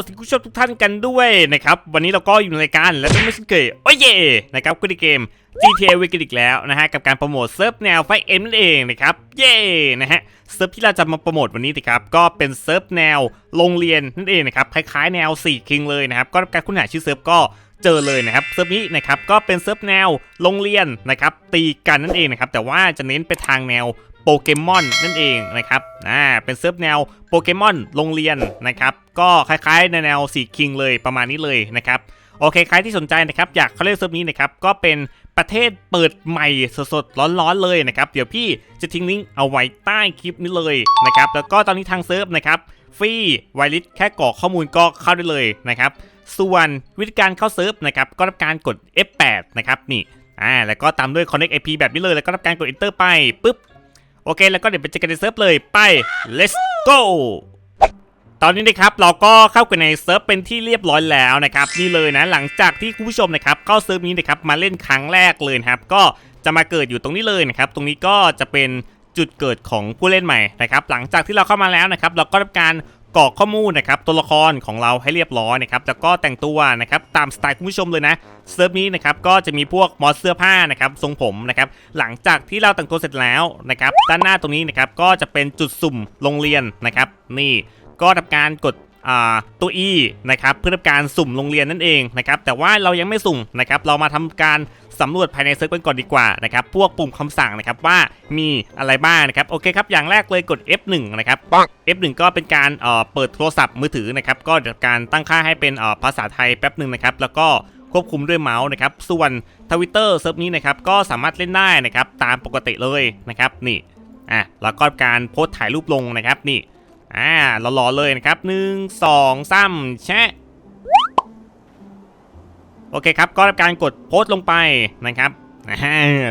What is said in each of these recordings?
สวัสดีคุณผู้ชมทุกท่านกันด้วยนะครับ วันนี้เราก็อยู่ในรายการและไม่สังเกตโอ้ยเย่นะครับก็ในเกม GTA w i k อีกแล้วนะฮะกับการโปรโมทเซิร์ฟแนวไฟเอ็มนั่นเองนะครับเย่นะฮะเซิร์ฟที่เราจะมาโปรโมทวันนี้นะครับก็เป็นเซิร์ฟแนวโรงเรียนนั่นเองนะครับคล้ายๆแนว4คิงเลยนะครับก็การค้นหาชื่อเซิร์ฟก็เจอเลยนะครับเซิร์ฟนี้นะครับก็เป็นเซิร์ฟแนวโรงเรียนนะครับตีกันนั่นเองนะครับแต่ว่าจะเน้นไปทางแนว โปเกมอนนั่นเองนะครับอ่าเป็นเซิร์ฟแนวโปเกมอนโรงเรียนนะครับ ก็คล้ายๆในแนวสีคิงเลยประมาณนี้เลยนะครับโอเคใครที่สนใจนะครับอยากเข้าเล่นเซิร์ฟนี้นะครับก็เป็นประเทศเปิดใหม่สดๆร้อนๆเลยนะครับ เดี๋ยวพี่จะทิ้งลิงก์เอาไว้ใต้คลิปนี้เลยนะครับแล้วก็ตอนนี้ทางเซิร์ฟนะครับฟรีไวลิสแค่กรอกข้อมูลก็เข้าได้เลยนะครับส่วนวิธีการเข้าเซิร์ฟนะครับก็รับการกด F8 นะครับนี่อ่าแล้วก็ตามด้วย Connect IP แบบนี้เลยแล้วก็รับการกด Enter ไปปุ๊บ โอเค แล้วก็เดี๋ยวไปเจอกันในเซิร์ฟเลยไป let's go ตอนนี้นะครับเราก็เข้ากันในเซิร์ฟเป็นที่เรียบร้อยแล้วนะครับนี่เลยนะหลังจากที่คุณผู้ชมนะครับเข้าเซิร์ฟนี้นะครับมาเล่นครั้งแรกเลยครับก็จะมาเกิดอยู่ตรงนี้เลยนะครับตรงนี้ก็จะเป็นจุดเกิดของผู้เล่นใหม่นะครับหลังจากที่เราเข้ามาแล้วนะครับเราก็ทำการ กรอกข้อมูลนะครับตัวละครของเราให้เรียบร้อยนะครับแล้วก็แต่งตัวนะครับตามสไตล์คุณผู้ชมเลยนะเซิร์ฟนี้นะครับก็จะมีพวกมอสเสื้อผ้านะครับทรงผมนะครับหลังจากที่เราแต่งตัวเสร็จแล้วนะครับด้านหน้าตรงนี้นะครับก็จะเป็นจุดสุ่มโรงเรียนนะครับนี่ก็ทำการกด ตัว E นะครับเพื่อทำการสุ่มโรงเรียนนั่นเองนะครับแต่ว่าเรายังไม่สุ่มนะครับเรามาทำการสำรวจภายในเซิร์ฟกันก่อนดีกว่านะครับพวกปุ่มคำสั่งนะครับว่ามีอะไรบ้างนะครับโอเคครับอย่างแรกเลยกด F1 นะครับ F1 ก็เป็นการเอ่อเปิดโทรศัพท์มือถือนะครับก็จะการตั้งค่าให้เป็นเอ่อภาษาไทยแป๊บหนึ่งนะครับแล้วก็ควบคุมด้วยเมาส์นะครับส่วนทวิตเตอร์เซิร์ฟนี้นะครับก็สามารถเล่นได้นะครับตามปกติเลยนะครับนี่อะแล้วก็การโพสต์ถ่ายรูปลงนะครับนี่ อ่าหล่อๆเลยนะครับหนึ่งสองสามแชะโอเคครับ ก็รับการกดโพสต์ลงไปนะครับ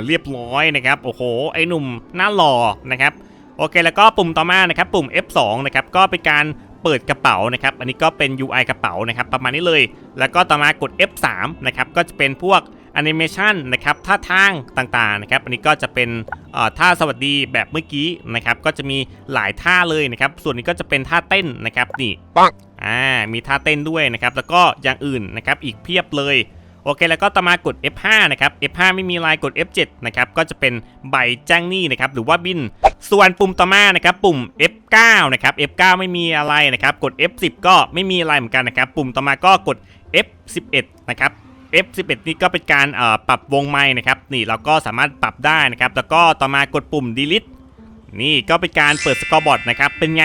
เรียบร้อยนะครับ โอ้โห ไอ้หนุ่มหน้าหล่อนะครับ โอเค แล้วก็ปุ่มต่อมานะครับ ปุ่ม F2 นะครับ ก็เป็นการ เปิดกระเป๋านะครับ อันนี้ก็เป็น UI กระเป๋านะครับ ประมาณนี้เลย แล้วก็ต่อมากด F3 นะครับ ก็จะเป็นพวกแอนิเมชันนะครับ ท่าทางต่างๆนะครับ อันนี้ก็จะเป็นเอ่อท่าสวัสดีแบบเมื่อกี้นะครับ ก็จะมีหลายท่าเลยนะครับ ส่วนนี้ก็จะเป็นท่าเต้นนะครับ นี่ปังอ่า มีท่าเต้นด้วยนะครับ แล้วก็อย่างอื่นนะครับ อีกเพียบเลยโอเคแล้วก็ต่อมากด F5 นะครับ F5 ไม่มีลายกด F7 นะครับก็จะเป็นใบแจ้งหนี้นะครับหรือว่าบิน ส่วนปุ่มต่อมานะครับปุ่ม F9 นะครับ F9 ไม่มีอะไรนะครับกด F10 ก็ไม่มีอะไรเหมือนกันนะครับปุ่มต่อมาก็กด F11 นะครับ F11 นี่ก็เป็นการเอ่อปรับวงไม้นะครับนี่เราก็สามารถปรับได้นะครับแล้วก็ต่อมากดปุ่ม delete นี่ก็เป็นการเปิดสกอร์บอร์ดนะครับเป็นไง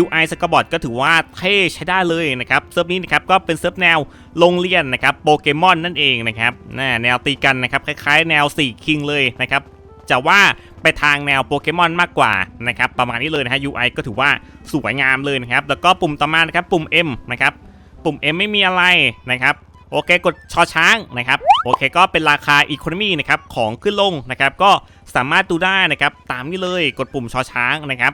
UI สกอร์บอร์ดก็ถือว่าเท่ใช้ได้เลยนะครับเซิร์ฟนี้นะครับก็เป็นเซิร์ฟแนวโรงเรียนนะครับโปเกมอนนั่นเองนะครับน่าแนวตีกันนะครับคล้ายๆ แนว4คิงเลยนะครับจะว่าไปทางแนวโปเกมอนมากกว่านะครับประมาณนี้เลยนะฮะ UI ก็ถือว่าสวยงามเลยนะครับแล้วก็ปุ่มต่อมานะครับปุ่ม M นะครับปุ่ม M ไม่มีอะไรนะครับโอเคกดชอช้างนะครับโอเคก็เป็นราคาอีโคโนมีนะครับของขึ้นลงนะครับก็สามารถดูได้นะครับตามนี้เลยกดปุ่มชอช้างนะครับ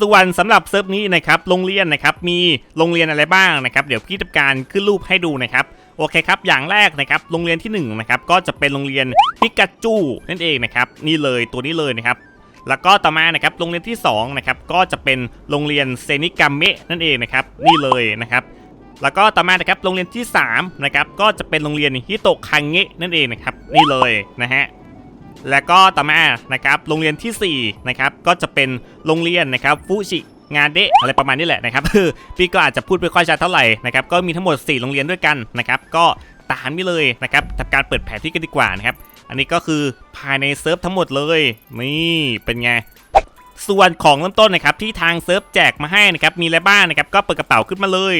ส่วนสำหรับเซิร์ฟนี้นะครับโรงเรียนนะครับมีโรงเรียนอะไรบ้างนะครับเดี๋ยวพี่ทำการขึ้นรูปให้ดูนะครับโอเคครับ อย่างแรกนะครับ โรงเรียนที่1นะครับ ก็จะเป็นโรงเรียนพิกาจูนั่นเองนะครับ นี่เลยตัวนี้เลยนะครับ แล้วก็ต่อมานะครับ โรงเรียนที่2นะครับ ก็จะเป็นโรงเรียนเซนิกามเมะนั่นเองนะครับ นี่เลยนะครับ แล้วก็ต่อมานะครับ โรงเรียนที่3นะครับ ก็จะเป็นโรงเรียนฮิโตคังเงะนั่นเองนะครับ นี่เลยนะฮะ แล้วก็ต่อมานะครับโรงเรียนทีสี่4นะครับก็จะเป็นโรงเรียนนะครับฟูชิงานเดะอะไรประมาณนี้แหละนะครับพี่ก็อาจจะพูดไม่ค่อยชัดเท่าไหร่นะครับก็มีทั้งหมด 4 โรงเรียนด้วยกันนะครับก็ตามนี้เลยนะครับทำการเปิดแผนที่กันดีกว่านะครับอันนี้ก็คือภายในเซิร์ฟทั้งหมดเลยนี่เป็นไงส่วนของเริ่มต้นนะครับที่ทางเซิร์ฟแจกมาให้นะครับมีอะไรบ้างนะครับก็เปิดกระเป๋าขึ้นมาเลย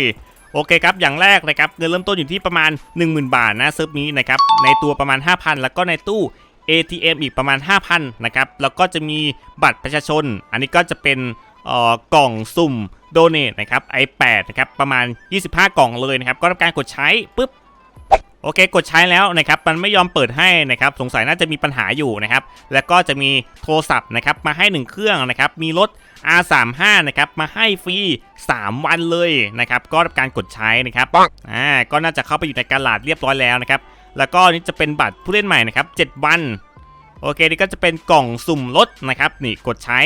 โอเคครับ อย่างแรกนะครับเงินเริ่มต้นอยู่ที่ประมาณ 10,000 บาทนะเซิร์ฟนี้นะครับในตัวประมาณ 5,000 แล้วก็ในตู้ ATM อีกประมาณ 5,000นะครับแล้วก็จะมีบัตรประชาชน อันนี้ก็จะเป็นเอ่อกล่องสุ่มโดเนทนะครับ i8 นะครับประมาณ 25 กล่องเลยนะครับ ก็ทำการกดใช้ปุ๊บโอเค กดใช้แล้วนะครับ มันไม่ยอมเปิดให้นะครับ สงสัยน่าจะมีปัญหาอยู่นะครับ แล้วก็จะมีโทรศัพท์นะครับ มาให้ 1 เครื่องนะครับ มีรถ R35 นะครับ มาให้ฟรี 3 วันเลยนะครับ ก็ทำการกดใช้นะครับปังอ่า ก็น่าจะเข้าไปอยู่ในการหลาดเรียบร้อยแล้วนะครับ แล้วก็นี่จะเป็นบัตรผู้เล่นใหม่นะครับ7วัน โอเคนี่ก็จะเป็นกล่องสุ่มรถนะครับนี่กดใช้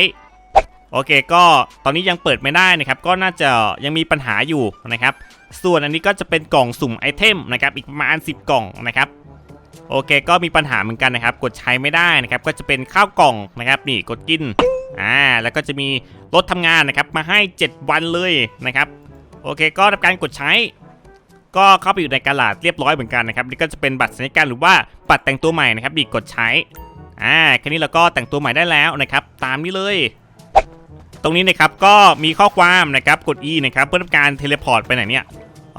โอเคก็ตอนนี้ยังเปิดไม่ได้นะครับ ก็น่าจะยังมีปัญหาอยู่นะครับ ส่วนอันนี้ก็จะเป็นกล่องสุ่มไอเทมนะครับอีกประมาณ 10 กล่องนะครับโอเคก็มีปัญหาเหมือนกันนะครับ กดใช้ไม่ได้นะครับ ก็จะเป็นข้าวกล่องนะครับ นี่กดกินอ่าแล้วก็จะมีรถทำงานนะครับ มาให้ 7 วันเลยนะครับ โอเคก็ทำการกดใช้ ก็เข้าไปอยู่ในกระดาษเรียบร้อยเหมือนกันนะครับนี่ก็จะเป็นบัตรสัญญการหรือว่าบัตรแต่งตัวใหม่นะครับดีกดใช้อ่าแค่นี้เราก็แต่งตัวใหม่ได้แล้วนะครับ ตามนี้เลย ตรงนี้นะครับก็มีข้อความนะครับกด E นะครับเพื่อทำการเทเลพอร์ตไปไหนเนี่ย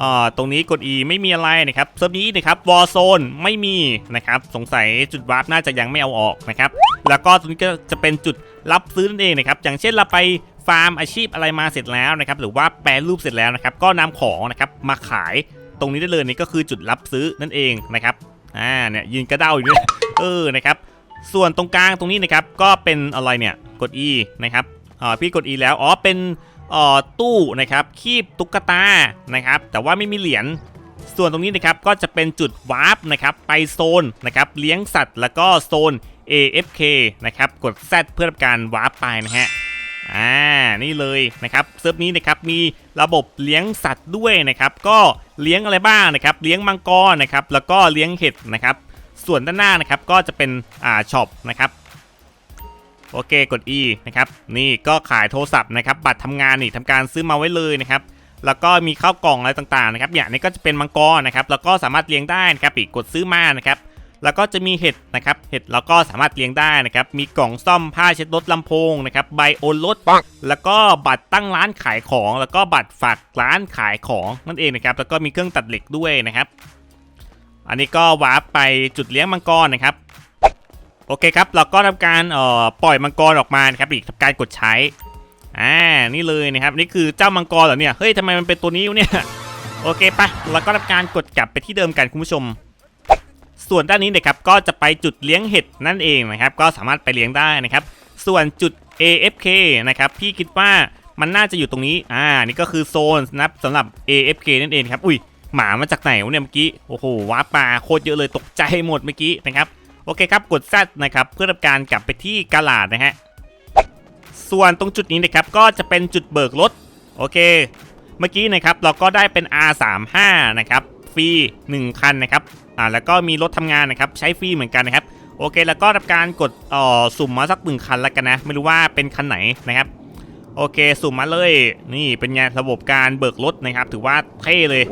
อ่าตรงนี้กด E ไม่มีอะไรนะครับเซิร์ฟนี้นะครับวอร์โซนไม่มีนะครับสงสัยจุดวาร์ปน่าจะยังไม่เอาออกนะครับแล้วก็ตรงนี้ก็จะเป็นจุดรับซื้อนั่นเองนะครับอย่างเช่นเราไปฟาร์มอาชีพอะไรมาเสร็จแล้วนะครับหรือว่าแปรรูปเสร็จแล้วนะครับก็นำของนะครับมาขาย ตรงนี้ได้เลยนี่ก็คือจุดรับซื้อนั่นเองนะครับอ่าเนี่ยยืนกระเด้าอยู่เนี่ยเออนะครับส่วนตรงกลางตรงนี้นะครับก็เป็นอะไรเนี่ยกด E นะครับอ่าพี่กด E แล้วอ๋อเป็นอ่อตู้นะครับคีบตุ๊กตานะครับแต่ว่าไม่มีเหรียญส่วนตรงนี้นะครับก็จะเป็นจุดวาร์ปนะครับไปโซนนะครับเลี้ยงสัตว์แล้วก็โซน AFK นะครับกด Z เพื่อทำการวาร์ปไปนะฮะอ่านี่เลยนะครับเซิร์ฟนี้นะครับมีระบบเลี้ยงสัตว์ด้วยนะครับก็ เลี้ยงอะไรบ้างนะครับเลี้ยงมังกรนะครับแล้วก็เลี้ยงเห็ดนะครับส่วนด้านหน้านะครับก็จะเป็นอ่าช็อปนะครับโอเคกด E นะครับนี่ก็ขายโทรศัพท์นะครับบัตรทำงานนี่ทำการซื้อมาไว้เลยนะครับแล้วก็มีข้าวกล่องอะไรต่างๆนะครับอย่างนี้ก็จะเป็นมังกรนะครับแล้วก็สามารถเลี้ยงได้นะครับอีกกดซื้อมานะครับ แล้วก็จะมีเห็ดนะครับเห็ดเราก็สามารถเลี้ยงได้นะครับมีกล่องซ่อมผ้าเช็ดรถลำโพงนะครับใบโอนรถแล้วก็บัตรตั้งร้านขายของ แล้วก็บัตรฝากร้านขายของนั่นเองนะครับแล้วก็มีเครื่องตัดเหล็กด้วยนะครับ อันนี้ก็วาร์ปไปจุดเลี้ยงมังกรนะครับโอเคครับเราก็ทำการเอ่อปล่อยมังกรออกมานะครับอีกทำการกดใช้อ่านี่เลยนะครับนี่คือเจ้ามังกรเหรอเนี่ยเฮ้ยทำไมมันเป็นตัวนี้วะเนี่ยโอเคปะเราก็ทำการกดกลับไปที่เดิมกันคุณผู้ชม ส่วนด้านนี้นะครับก็จะไปจุดเลี้ยงเห็ดนั่นเองนะครับ ก็สามารถไปเลี้ยงได้นะครับ ส่วนจุด AFK นะครับพี่คิดว่ามันน่าจะอยู่ตรงนี้อ่านี่ก็คือโซนนะสำหรับ AFK นั่นเองครับอุ้ยหมามาจากไหนวะเนี่ยเมื่อกี้โอ้โหว้าปลาโคตรเยอะเลยตกใจหมดเมื่อกี้นะครับโอเคครับกด Z นะครับเพื่อทำการกลับไปที่กาลาดนะฮะส่วนตรงจุดนี้นะครับก็จะเป็นจุดเบิกรถโอเค เมื่อกี้นะครับเราก็ได้เป็น R35 นะครับ ฟรี 1 คันนะครับอ่าแล้วก็มีรถทำงานนะครับใช้ฟรีเหมือนกันนะครับโอเค แล้วก็ทำการกดเอ่อสุ่มมาสักหนึ่งคันแล้วกันนะไม่รู้ว่าเป็นคันไหนนะครับโอเคสุ่มมาเลย นี่เป็นไงระบบการเบิกรถนะครับ ถือว่าเท่เลย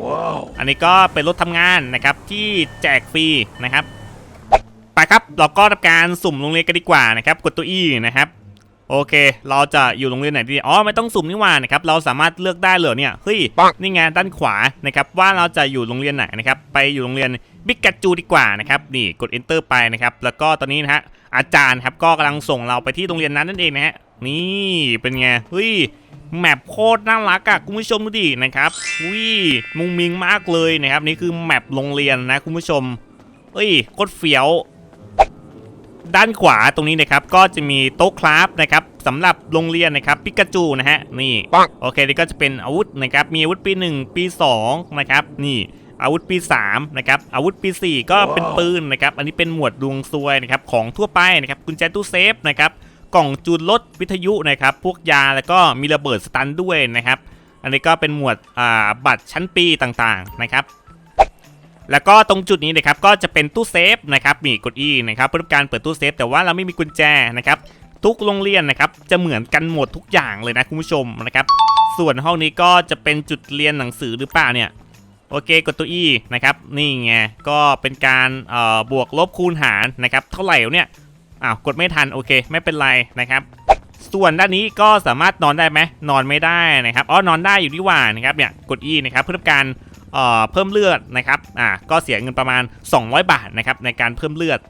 อันนี้ก็เป็นรถทำงานนะครับที่แจกฟรีนะครับไปครับเราก็ทำการสุ่มโรงเรียนกันดีกว่านะครับ กดตัวอีนะครับ โอเค เราจะอยู่โรงเรียนไหนดี อ๋อ ไม่ต้องสุ่มนี่หว่านะครับ เราสามารถเลือกได้เลยเนี่ย เฮ้ยปังนี่ไงด้านขวานะครับ ว่าเราจะอยู่โรงเรียนไหนนะครับ ไปอยู่โรงเรียนบิ๊กกัจูดีกว่านะครับ นี่กด enter ไปนะครับ แล้วก็ตอนนี้นะฮะ อาจารย์ครับก็กำลังส่งเราไปที่โรงเรียนนั้นนั่นเองนะฮะ นี่เป็นไง เฮ้ย แมปโคตรน่ารักอะคุณผู้ชมดูดินะครับอุ้ยมุงมิงมากเลยนะครับ นี่คือแมปโรงเรียนนะคุณผู้ชมเฮ้ย โคตรเฟี้ยว ด้านขวาตรงนี้นะครับก็จะมีโต๊ะคราฟนะครับสำหรับโรงเรียนนะครับปิกาจูนะฮะนี่ปังโอเคนี่ก็จะเป็นอาวุธนะครับมีอาวุธปี 1 ปี 2 นะครับ นี่อาวุธปี3นะครับอาวุธปี 4 ก็เป็นปืนนะครับอันนี้เป็นหมวดดวงซวยนะครับของทั่วไปนะครับกุญแจตู้เซฟนะครับกล่องจูนรถวิทยุนะครับพวกยาแล้วก็มีระเบิดสตันด้วยนะครับ อันนี้ก็เป็นหมวดอ่าบัตรชั้นปีต่างๆนะครับ แล้วก็ตรงจุดนี้นะครับก็จะเป็นตู้เซฟนะครับนี่กด E นะครับเพื่อการเปิดตู้เซฟแต่ว่าเราไม่มีกุญแจนะครับทุกโรงเรียนนะครับจะเหมือนกันหมดทุกอย่างเลยนะคุณผู้ชมนะครับส่วนห้องนี้ก็จะเป็นจุดเรียนหนังสือหรือเปล่าเนี่ยโอเคกดตัว E นะครับนี่ไงก็เป็นการเอ่อบวกลบคูณหารนะครับเท่าไหร่เนี่ยอ้าวกดไม่ทันโอเค ไม่เป็นไรนะครับ ส่วนด้านนี้ก็สามารถนอนได้ไหมนอนไม่ได้นะครับอ๋อนอนได้อยู่ที่ว่านะครับเนี่ยกด E นะครับเพื่อการ เอ่อเพิ่มเลือดนะครับอ่าก็เสียเงินประมาณ 200 บาทนะครับในการเพิ่มเลือด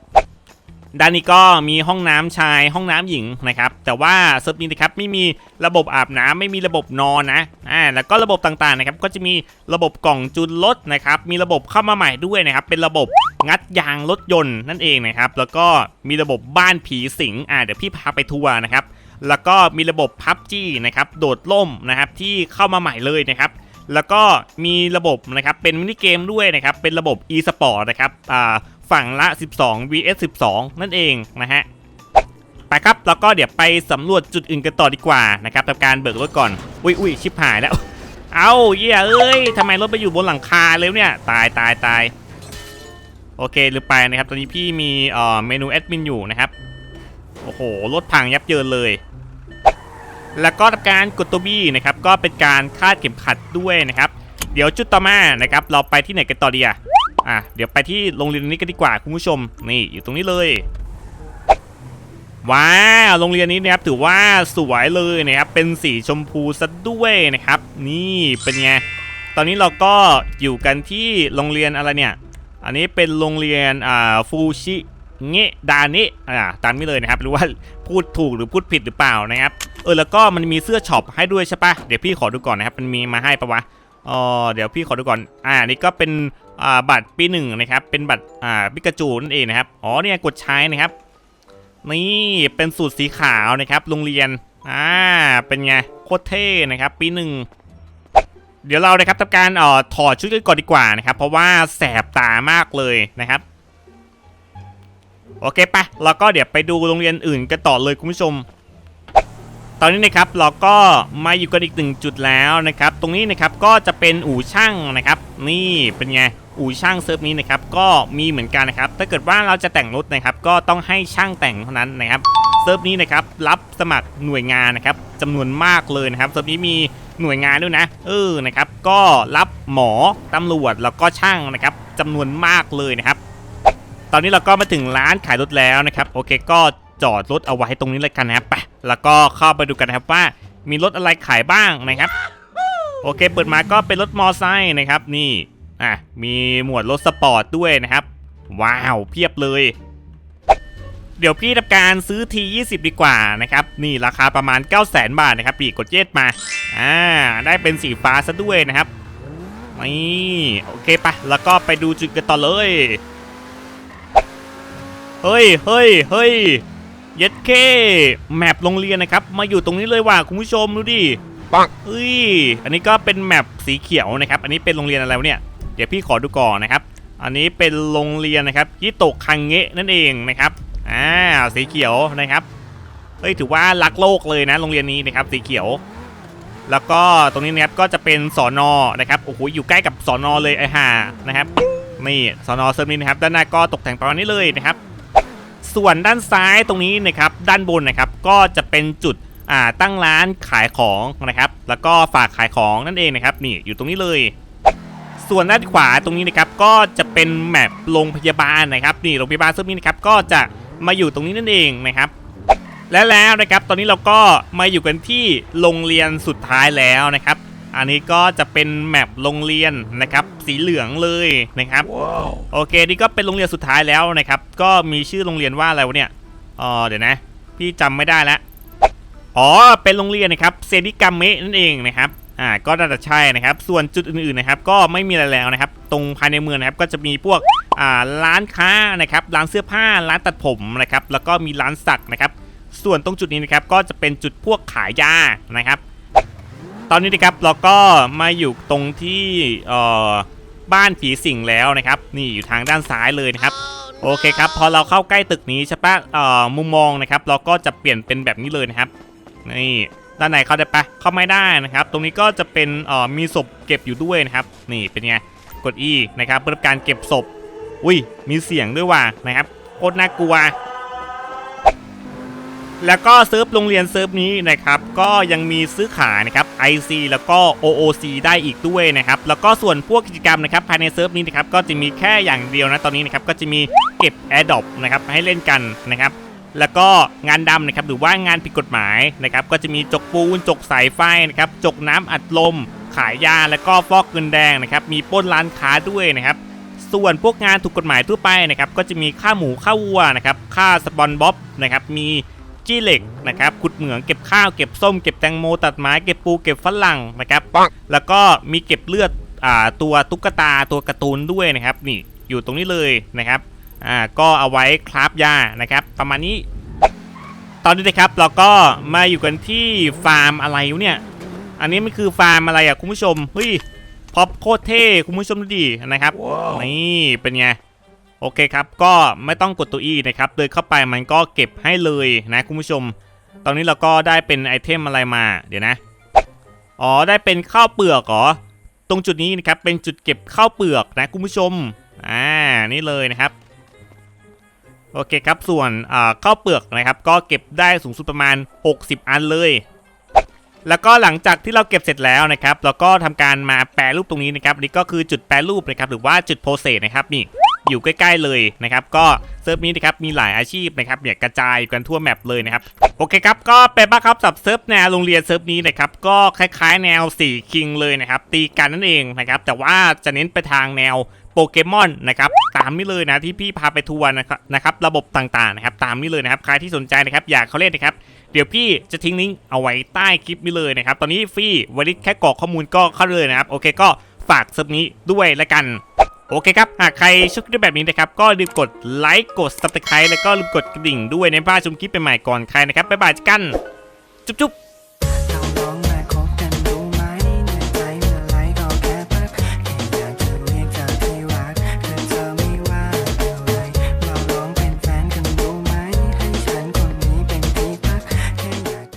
ด้านนี้ก็มีห้องน้ำชายห้องน้ำหญิงนะครับ แต่ว่าเซิร์ฟนี้นะครับไม่มีระบบอาบน้ำไม่มีระบบนอนนะอ่าแล้วก็ระบบต่างๆนะครับก็จะมีระบบกล่องจูนรถนะครับมีระบบเข้ามาใหม่ด้วยนะครับเป็นระบบงัดยางรถยนต์นั่นเองนะครับแล้วก็มีระบบบ้านผีสิงอ่าเดี๋ยวพี่พาไปทัวร์นะครับแล้วก็มีระบบพับจี้นะครับโดดล่มนะครับที่เข้ามาใหม่เลยนะครับ แล้วก็มีระบบนะครับเป็นมินิเกมด้วยนะครับเป็นระบบ e-sport นะครับฝั่งละ 12 vs 12 นั่นเองนะฮะไปครับแล้วก็เดี๋ยวไปสำรวจจุดอื่นกันต่อดีกว่านะครับทำการเบิกรถก่อนอุ้ยอุ้ยชิบหายแล้ว เอาเหี้ยเอ้ยทำไมรถไปอยู่บนหลังคาเลยเนี่ยตายตายตายโอเคลืมไปนะครับ ตอนนี้พี่มีเมนูแอดมินอยู่นะครับ โอ้โหรถพังยับเยินเลย แล้วก็ทำการกดตัวบี้นะครับก็เป็นการคาดเข็มขัดด้วยนะครับ เดี๋ยวจุดต่อมานะครับเราไปที่ไหนกันต่อดีอะอะเดี๋ยวไปที่โรงเรียนนี้กันดีกว่าคุณผู้ชมนี่อยู่ตรงนี้เลยว้าวโรงเรียนนี้นะครับถือว่าสวยเลยนะครับเป็นสีชมพูซะด้วยนะครับ นี่เป็นไงตอนนี้เราก็อยู่กันที่โรงเรียนอะไรเนี่ย อันนี้เป็นโรงเรียนอ่าฟูชิ งะดานิอ่าตามนี้เลยนะครับหรือว่าพูดถูกหรือพูดผิดหรือเปล่านะครับเออแล้วก็มันมีเสื้อช็อปให้ด้วยใช่ปะเดี๋ยวพี่ขอดูก่อนนะครับมันมีมาให้ปะวะอ๋อเดี๋ยวพี่ขอดูก่อนอ่านี่ก็เป็นอ่าบัตรปีหนึ่งนะครับเป็นบัตรอ่าปิกาจูนั่นเองนะครับอ๋อเนี่ยกดใช้นะครับนี่เป็นสูตรสีขาวนะครับโรงเรียนอ่าเป็นไงโคตรเท่นะครับปีหนึ่งเดี๋ยวเรานะครับทำการเอ่อถอดชุดกันก่อนดีกว่านะครับเพราะว่าแสบตามากเลยนะครับ โอเคปะเราก็เดี๋ยวไปดูโรงเรียนอื่นกันต่อเลยคุณผู้ชม ตอนนี้นะครับเราก็มาอยู่กันอีกหนึ่งจุดแล้วนะครับ ตรงนี้นะครับก็จะเป็นอู่ช่างนะครับ นี่เป็นไงอู่ช่างเซิร์ฟนี้นะครับก็มีเหมือนกันนะครับ ถ้าเกิดว่าเราจะแต่งรถนะครับก็ต้องให้ช่างแต่งเท่านั้นนะครับเซิร์ฟนี้นะครับรับสมัครหน่วยงานนะครับจำนวนมากเลยนะครับเซิร์ฟนี้มีหน่วยงานด้วยนะ เออนะครับ ก็รับหมอตำรวจแล้วก็ช่างนะครับจำนวนมากเลยนะครับ ตอนนี้เราก็มาถึงร้านขายรถแล้วนะครับ โอเค ก็จอดรถเอาไว้ตรงนี้เลยกันนะครับไปแล้วก็เข้าไปดูกันนะครับว่ามีรถอะไรขายบ้างนะครับ โอเค เปิดมาก็เป็นรถมอไซค์นะครับ นี่ อะ มีหมวดรถสปอร์ตด้วยนะครับ ว้าว เพียบเลย เดี๋ยวพี่ทำการซื้อที 20 ดีกว่านะครับ นี่ราคาประมาณ 9 0 0 0 0 0บาทนะครับปีกดเย็ดมา อ่า ได้เป็นสีฟ้าซะด้วยนะครับนี่โอเคปะแล้วก็ไปดูจุดกันต่อเลย เฮ้ยเฮ้ยเฮ้ยเย็ดเคแมปโรงเรียนนะครับ มาอยู่ตรงนี้เลยว่ะคุณผู้ชมดูดิปังเฮ้ยอันนี้ก็เป็นแมปสีเขียวนะครับ อันนี้เป็นโรงเรียนอะไรวะเนี่ยเดี๋ยวพี่ขอดูก่อนนะครับ อันนี้เป็นโรงเรียนนะครับยิโตะคังเงะนั่นเองนะครับอ่าสีเขียวนะครับเฮ้ยถือว่ารักโลกเลยนะโรงเรียนนี้นะครับสีเขียว แล้วก็ตรงนี้นะครับก็จะเป็นสอนอนะครับโอ้โหอยู่ใกล้กับสอนอเลยไอ้ห่านะครับนี่สอนอเซิร์ฟนี้นะครับด้านหน้าก็ตกแต่งประมาณนี้เลยนะครับ ส่วนด้านซ้ายตรงนี้นะครับด้านบนนะครับก็จะเป็นจุดตั้งร้านขายของนะครับ แล้วก็ฝากขายของนั่นเองนะครับนี่อยู่ตรงนี้เลย ส่วนด้านขวาตรงนี้นะครับก็จะเป็นแมปโรงพยาบาลนะครับนี่โรงพยาบาลเซิร์ฟนี้นะครับก็จะมาอยู่ตรงนี้นั่นเองนะครับ และแล้วนะครับตอนนี้เราก็มาอยู่กันที่โรงเรียนสุดท้ายแล้วนะครับ อันนี้ก็จะเป็นแมปโรงเรียนนะครับสีเหลืองเลยนะครับโอเคนี่ก็เป็นโรงเรียนสุดท้ายแล้วนะครับ ก็มีชื่อโรงเรียนว่าอะไรวะเนี่ยอ๋อเดี๋ยวนะ พี่จำไม่ได้แล้วอ๋อเป็นโรงเรียนนะครับเซนิกามเมะนั่นเองนะครับอ่าก็น่าจะใช่นะครับ ส่วนจุดอื่นๆนะครับ ก็ไม่มีอะไรแล้วนะครับ ตรงภายในเมืองนะครับ ก็จะมีพวกอ่าร้านค้านะครับ ร้านเสื้อผ้า ร้านตัดผมนะครับ แล้วก็มีร้านสักนะครับ ส่วนตรงจุดนี้นะครับ ก็จะเป็นจุดพวกขายยานะครับ ตอนนี้นะครับเราก็มาอยู่ตรงที่เอ่อบ้านผีสิงแล้วนะครับ นี่อยู่ทางด้านซ้ายเลยนะครับ โอเคครับพอเราเข้าใกล้ตึกนี้ใช่ปะเอ่อมุมมองนะครับ เราก็จะเปลี่ยนเป็นแบบนี้เลยนะครับนี่ด้านในเข้าได้ปะเข้าไม่ได้นะครับ ตรงนี้ก็จะเป็นเอ่อมีศพเก็บอยู่ด้วยนะครับ นี่เป็นไงกด E นะครับเพื่อการเก็บศพ อุ้ยมีเสียงด้วยว่ะนะครับโคตรน่ากลัว แล้วก็เซิร์ฟโรงเรียนเซิร์ฟนี้นะครับก็ยังมีซื้อขายนะครับ IC แล้วก็ OOC ได้อีกด้วยนะครับแล้วก็ส่วนพวกกิจกรรมนะครับภายในเซิร์ฟนี้นะครับก็จะมีแค่อย่างเดียวนะตอนนี้นะครับก็จะมีเก็บ AirDrop นะครับให้เล่นกันนะครับแล้วก็งานดำนะครับหรือว่างานผิดกฎหมายนะครับก็จะมีจกปูนจกสายไฟนะครับจกน้ำอัดลม ขายยาแล้วก็ฟอกเงินแดงนะครับมีปล้นร้านค้าด้วยนะครับส่วนพวกงานถูกกฎหมายทั่วไปนะครับก็จะมีค่าหมูค่าวัวนะครับค่าสปอนบ๊อบนะครับมี จี้เหล็กนะครับขุดเหมืองเก็บข้าวเก็บส้มเก็บแตงโมตัดไม้เก็บปูเก็บฝรั่งนะครับปังแล้วก็มีเก็บเลือดอ่าตัวตุ๊กตาตัวการ์ตูนด้วยนะครับนี่อยู่ตรงนี้เลยนะครับอ่าก็เอาไว้คราฟยานะครับ ประมาณนี้ ตอนนี้นะครับเราก็มาอยู่กันที่ฟาร์มอะไรวะเนี่ยอันนี้มันคือฟาร์มอะไรอะคุณผู้ชมเฮ้ยพอปโคตรเท่คุณผู้ชมดูดินะครับนี่เป็นไง โอเคครับ ก็ไม่ต้องกดตัว E นะครับ เดินเข้าไปมันก็เก็บให้เลยนะคุณผู้ชม ตอนนี้เราก็ได้เป็นไอเทมอะไรมา เดี๋ยวนะ อ๋อ ได้เป็นข้าวเปลือกเหรอ ตรงจุดนี้นะครับ เป็นจุดเก็บข้าวเปลือกนะคุณผู้ชม อ่า นี่เลยนะครับ โอเคครับ ส่วนข้าวเปลือกนะครับ ก็เก็บได้สูงสุดประมาณ 60 อันเลย แล้วก็หลังจากที่เราเก็บเสร็จแล้วนะครับ เราก็ทำการมาแปรรูปตรงนี้นะครับอันนี่ก็คือจุดแปรรูปนะครับ หรือว่าจุดโปรเซสนะครับนี่ อยู่ใกล้ ๆ เลยนะครับก็เซิร์ฟนี้นะครับมีหลายอาชีพนะครับเนี่ยกระจายกันทั่วแมปเลยนะครับโอเคครับก็เป็นบ้างครับสับเซิร์ฟแนวโรงเรียนเซิร์ฟนี้นะครับก็คล้ายๆ แนว4คิงเลยนะครับตีกันนั่นเองนะครับแต่ว่าจะเน้นไปทางแนวโปเกมอนนะครับตามนี้เลยนะที่พี่พาไปทัวร์นะครับนะครับระบบต่างๆนะครับตามนี้เลยนะครับใครที่สนใจนะครับอยากเขาเล่นนะครับเดี๋ยวพี่จะทิ้งลิงก์เอาไว้ใต้คลิปนี้เลยนะครับตอนนี้ฟรีวันนี้แค่กรอกข้อมูลก็เข้าเลยนะครับโอเคก็ฝากเซิร์ฟนี้ด้วยละกัน โอเคครับ หากใครชอบคลิปแบบนี้นะครับ ก็ลืมกดไลค์กด subscribe แล้วก็ลืมกดกระดิ่งด้วยในบ้านชมคลิปใหม่ๆก่อนใครนะครับบ๊ายบายกันจุ๊บ